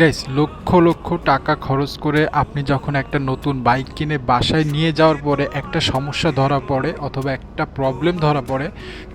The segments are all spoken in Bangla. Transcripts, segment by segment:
গাইস লক্ষ লক্ষ টাকা খরচ করে আপনি যখন একটা নতুন বাইক কিনে বাসায় নিয়ে যাওয়ার পরে একটা সমস্যা ধরা পড়ে অথবা একটা প্রবলেম ধরা পড়ে,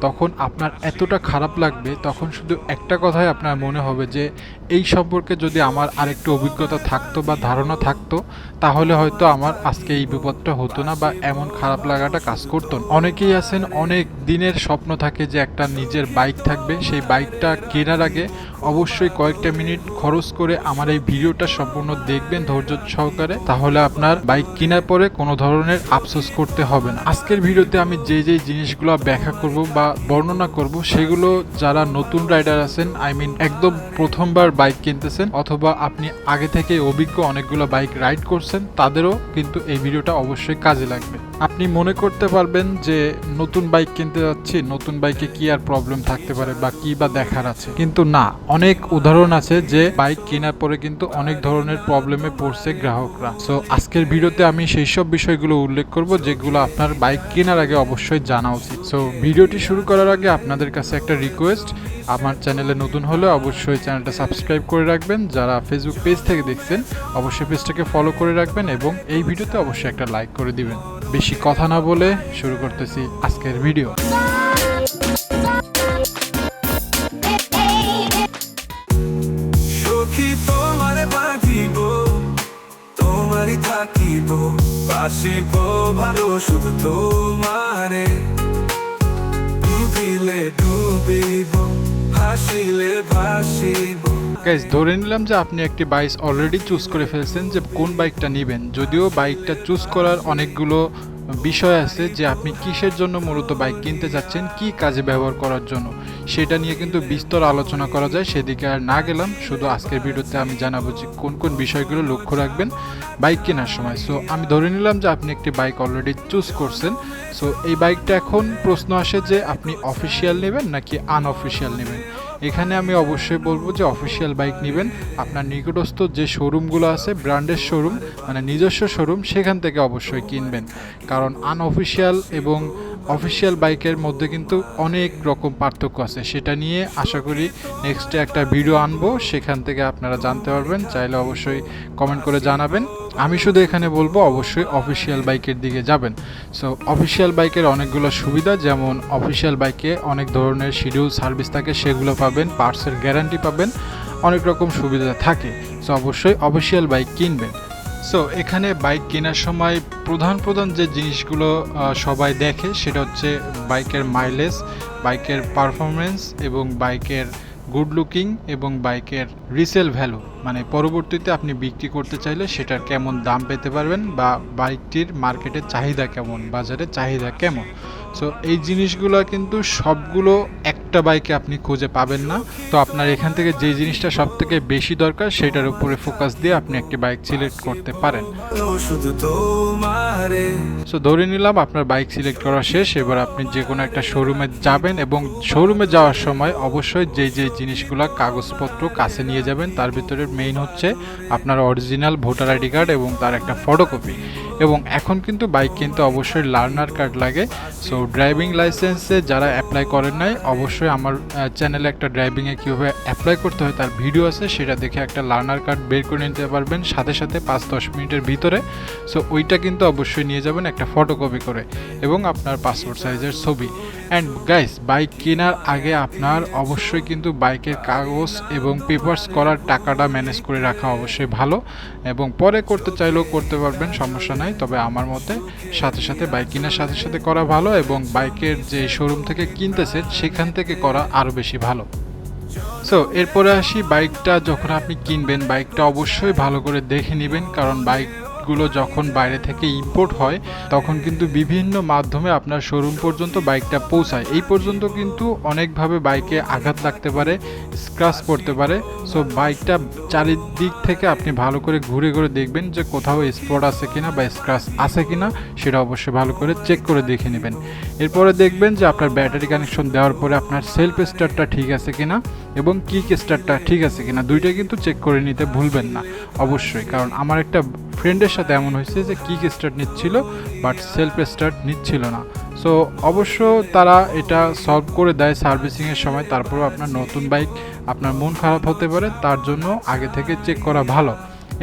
তখন আপনার এতটা খারাপ লাগবে, তখন শুধু একটা কথাই আপনার মনে হবে যে, এই সম্পর্কে যদি আমার আরেকটু অভিজ্ঞতা থাকতো বা ধারণা থাকতো, তাহলে হয়তো আমার আজকে এই বিপদটা হতো না বা এমন খারাপ লাগাটা কাজ করতো অনেকেই আছেন, অনেক দিনের স্বপ্ন থাকে যে একটা নিজের বাইক থাকবে, সেই বাইকটা কেনার আগে অবশ্যই কয়েকটা মিনিট খরচ করে আমার এই ভিডিওটা সম্পূর্ণ দেখবেন ধৈর্য সহকারে, তাহলে আপনার বাইক কেনার পরে কোনো ধরনের আফসোস করতে হবে না। আজকের ভিডিওতে আমি যে যে জিনিসগুলো ব্যাখ্যা করব বা বর্ণনা করব, সেগুলো যারা নতুন রাইডার আছেন আই মিন একদম প্রথমবার বাইক কিনতেছেন, অথবা আপনি আগে থেকে অভিজ্ঞ অনেকগুলো বাইক রাইড করছেন, তাদেরও কিন্তু এই ভিডিওটা অবশ্যই কাজে লাগবে। আপনি মনে করতে পারবেন যে নতুন বাইক কিনতে যাচ্ছি, নতুন বাইকে কি আর প্রবলেম থাকতে পারে বা কি বা দেখার আছে। কিন্তু না, অনেক উদাহরণ আছে যে বাইক কেনার পরে কিন্তু অনেক ধরনের প্রবলেমে পড়ছে গ্রাহকরা। সো আজকের ভিডিওতে আমি সেই সব বিষয়গুলো উল্লেখ করব যেগুলো আপনার বাইক কেনার আগে অবশ্যই জানা উচিত। সো ভিডিওটি শুরু করার আগে আপনাদের কাছে একটা রিকোয়েস্ট আমার চ্যানেলে নতুন হলে অবশ্যই চ্যানেলটা সাবস্ক্রাইব করে রাখবেন। যারা ফেসবুক পেজ থেকে দেখছেন, অবশ্যই পেজটাকে ফলো করে রাখবেন এবং এই ভিডিওতে অবশ্যই একটা লাইক করে দিবেন। বেশি কথা না বলে শুরু করতেছি আজকের ভিডিও। তোমারই থাকিব বাসিব ভালো শুধু তোমারে। ডুবিলে ডুবিব হাসিলে ভাসিব গাইজ ধরে নিলাম যে আপনি একটি বাইক অলরেডি চুজ করে ফেলছেন যে কোন বাইকটা নেবেন। যদিও বাইকটা চুজ করার অনেকগুলো বিষয় আছে যে আপনি কিসের জন্য মূলত বাইক কিনতে যাচ্ছেন, কি কাজে ব্যবহার করার জন্য, সেটা নিয়ে কিন্তু বিস্তর আলোচনা করা যায়। সেদিকে আর না গেলাম, শুধু আজকের ভিডিওতে আমি জানাব যে কোন কোন বিষয়গুলো লক্ষ্য রাখবেন বাইক কেনার সময়। সো আমি ধরে নিলাম যে আপনি একটি বাইক অলরেডি চুজ করছেন। সো এই বাইকটা এখন প্রশ্ন আসে যে আপনি অফিসিয়াল নেবেন নাকি আনঅফিসিয়াল নেবেন? এখানে আমি অবশ্যই বলব যে অফিসিয়াল বাইক নেবেন। আপনার নিকটস্থ যে শোরুমগুলো আছে ব্র্যান্ডের শোরুম মানে নিজস্ব শোরুম সেখান থেকে অবশ্যই কিনবেন। কারণ আনঅফিসিয়াল এবং অফিসিয়াল বাইকের মধ্যে কিন্তু অনেক রকম পার্থক্য আছে। সেটা নিয়ে আশা করি নেক্সটে একটা ভিডিও আনব। সেখান থেকে আপনারা জানতে পারবেন। চাইলে অবশ্যই কমেন্ট করে জানাবেন। আমি শুধু এখানে বলব, অবশ্যই অফিসিয়াল বাইকের দিকে যাবেন। সো অফিসিয়াল বাইকের অনেকগুলো সুবিধা, যেমন অফিসিয়াল বাইকে অনেক ধরনের শিডিউল সার্ভিস থাকে, সেগুলো পাবেন পার্টসের গ্যারান্টি পাবেন, অনেক রকম সুবিধা থাকে। সো অবশ্যই অফিসিয়াল বাইক কিনবেন। সো এখানে বাইক কেনার সময় প্রধান প্রধান যে জিনিসগুলো সবাই দেখে সেটা হচ্ছে বাইকের মাইলেজ বাইকের পারফরমেন্স এবং বাইকের গুড লুকিং এবং বাইকের রিসেল ভ্যালু মানে পরবর্তীতে আপনি বিক্রি করতে চাইলে সেটার কেমন দাম পেতে পারবেন বা বাইকটির মার্কেটের চাহিদা কেমন বাজারে চাহিদা কেমন। সো এই জিনিসগুলো কিন্তু সবগুলো একটা বাইকে আপনি খুঁজে পাবেন না। তো আপনার এখান থেকে যে জিনিসটা সব থেকে বেশি দরকার, সেটার উপরে ফোকাস দিয়ে আপনি একটি বাইক সিলেক্ট করতে পারেন। সো ধরে নিলাম আপনার বাইক সিলেক্ট করা শেষ। এবার আপনি যে কোনো একটা শোরুমে যাবেন এবং শোরুমে যাওয়ার সময় অবশ্যই যে যে জিনিসগুলো কাগজপত্র কাছে নিয়ে যাবেন, তার ভিতরে মেইন হচ্ছে আপনার অরিজিনাল ভোটার আইডি কার্ড এবং তার একটা ফটোকপি এবং এখন কিন্তু বাইক কিনতে অবশ্যই লার্নার কার্ড লাগে। সো ড্রাইভিং লাইসেন্সে যারা অ্যাপ্লাই করেন নাই, অবশ্যই আমার চ্যানেলে একটা ড্রাইভিংয়ে কীভাবে অ্যাপ্লাই করতে হয় তার ভিডিও আছে, সেটা দেখে একটা লার্নার কার্ড বের করে নিতে পারবেন সাথে সাথে পাঁচ দশ মিনিটের ভিতরে। সো ওইটা কিন্তু অবশ্যই নিয়ে যাবেন একটা ফটোকপি করে এবং আপনার পাসপোর্ট সাইজের ছবি। অ্যান্ড গাইস বাইক কেনার আগে আপনার অবশ্যই কিন্তু বাইকের কাগজ এবং পেপার্স করার টাকাটা ম্যানেজ করে রাখা অবশ্যই ভালো। এবং পরে করতে চাইলেও করতে পারবেন, সমস্যা নাই। তবে আমার মতে সাথে সাথে বাইক কেনার সাথে সাথে করা ভালো এবং বাইকের যে শোরুম থেকে কিনতেছে, সেখান থেকে করা আরও বেশি ভালো। সো এরপরে আসি বাইকটা যখন আপনি কিনবেন বাইকটা অবশ্যই ভালো করে দেখে নেবেন, কারণ বাইকগুলো যখন বাইরে থেকে ইম্পোর্ট হয়, তখন কিন্তু বিভিন্ন মাধ্যমে আপনার শোরুম পর্যন্ত বাইকটা পৌঁছায়। এই পর্যন্ত কিন্তু অনেকভাবে বাইকে আঘাত লাগতে পারে স্ক্রাচ পড়তে পারে। সো বাইকটা চারিদিক থেকে আপনি ভালো করে ঘুরে ঘুরে দেখবেন যে কোথাও স্পট আছে কিনা বা স্ক্রাচ আছে কিনা, সেটা অবশ্যই ভালো করে চেক করে দেখে নেবেন। এরপরে দেখবেন যে আপনার ব্যাটারি কানেকশন দেওয়ার পরে আপনার সেলফ স্টার্টটা ঠিক আছে কিনা এবং কিক স্টার্টটা ঠিক আছে কিনা দুইটা কিন্তু চেক করে নিতে ভুলবেন না, অবশ্যই। কারণ আমার একটা ফ্রেন্ডের সাথে এমন হয়েছে যে কিক স্টার্ট নিচ্ছিল বাট সেলফ স্টার্ট নিচ্ছিল না। সো অবশ্য তারা এটা সলভ করে দেয় সার্ভিসিংয়ের সময়, তারপরেও আপনার নতুন বাইক আপনার মন খারাপ হতে পারে, তার জন্য আগে থেকে চেক করা ভালো।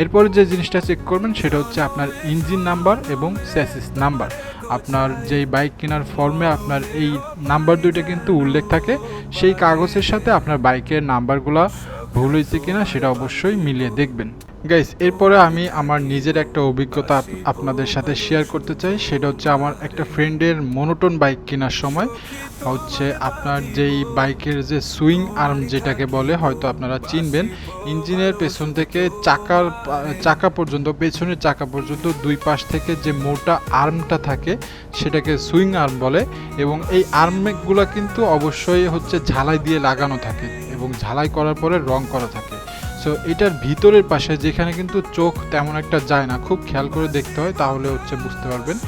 এরপরে যে জিনিসটা চেক করবেন, সেটা হচ্ছে আপনার ইঞ্জিন নাম্বার এবং স্যাসিস নাম্বার আপনার যেই বাইক কেনার ফর্মে আপনার এই নাম্বার দুইটা কিন্তু উল্লেখ থাকে, সেই কাগজের সাথে আপনার বাইকের নাম্বারগুলো ভুল হয়েছে কিনা, সেটা অবশ্যই মিলিয়ে দেখবেন। গাইস এরপরে আমি আমার নিজের একটা অভিজ্ঞতা আপনাদের সাথে শেয়ার করতে চাই। সেটা হচ্ছে আমার একটা ফ্রেন্ডের মনোটন বাইক কেনার সময়। হচ্ছে আপনার যেই বাইকের যে সুইং আর্ম যেটাকে বলে, হয়তো আপনারা চিনবেন। ইঞ্জিনের পেছন থেকে চাকার, চাকা পর্যন্ত, পেছনের চাকা পর্যন্ত দুই পাশ থেকে যে মোটা আর্মটা থাকে, সেটাকে সুইং আর্ম বলে। এবং এই আর্মগুলো কিন্তু অবশ্যই হচ্ছে ঝালাই দিয়ে লাগানো থাকে এবং ঝালাই করার পরে রং করা থাকে। সো এটার ভিতরের পাশে যেখানে কিন্তু চোখ তেমন একটা যায় না, খুব খেয়াল করে দেখতে হয়, তাহলে হচ্ছে বুঝতে পারবেন।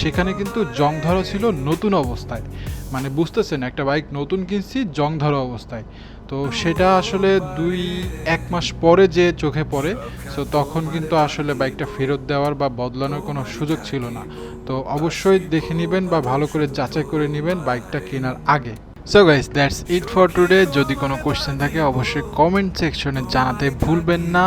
সেখানে কিন্তু জং ধরা ছিল নতুন অবস্থায়। মানে বুঝতেছেন, একটা বাইক নতুন কিনছি, জং ধরা অবস্থায়। তো সেটা আসলে দুই, এক মাস পরে যে চোখে পড়ে সো তখন কিন্তু আসলে বাইকটা ফেরত দেওয়ার বা বদলানোর কোনো সুযোগ ছিল না। তো অবশ্যই দেখে নেবেন বা ভালো করে যাচাই করে নেবেন বাইকটা কেনার আগে। So guys that's it for today যদি কোনো কোয়েশ্চেন থাকে, অবশ্যই কমেন্ট সেকশনে জানাতে ভুলবেন না।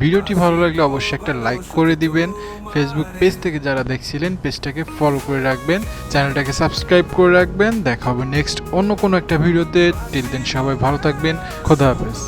ভিডিওটি ভালো লাগলে অবশ্যই একটা লাইক করে দিবেন। ফেসবুক পেজ থেকে যারা দেখছিলেন পেজটাকে ফলো করে রাখবেন। চ্যানেলটাকে সাবস্ক্রাইব করে রাখবেন। দেখা হবে নেক্সট অন্য কোনো একটা ভিডিওতে টিল দেন সবাই ভালো থাকবেন। খোদা হাফেজ।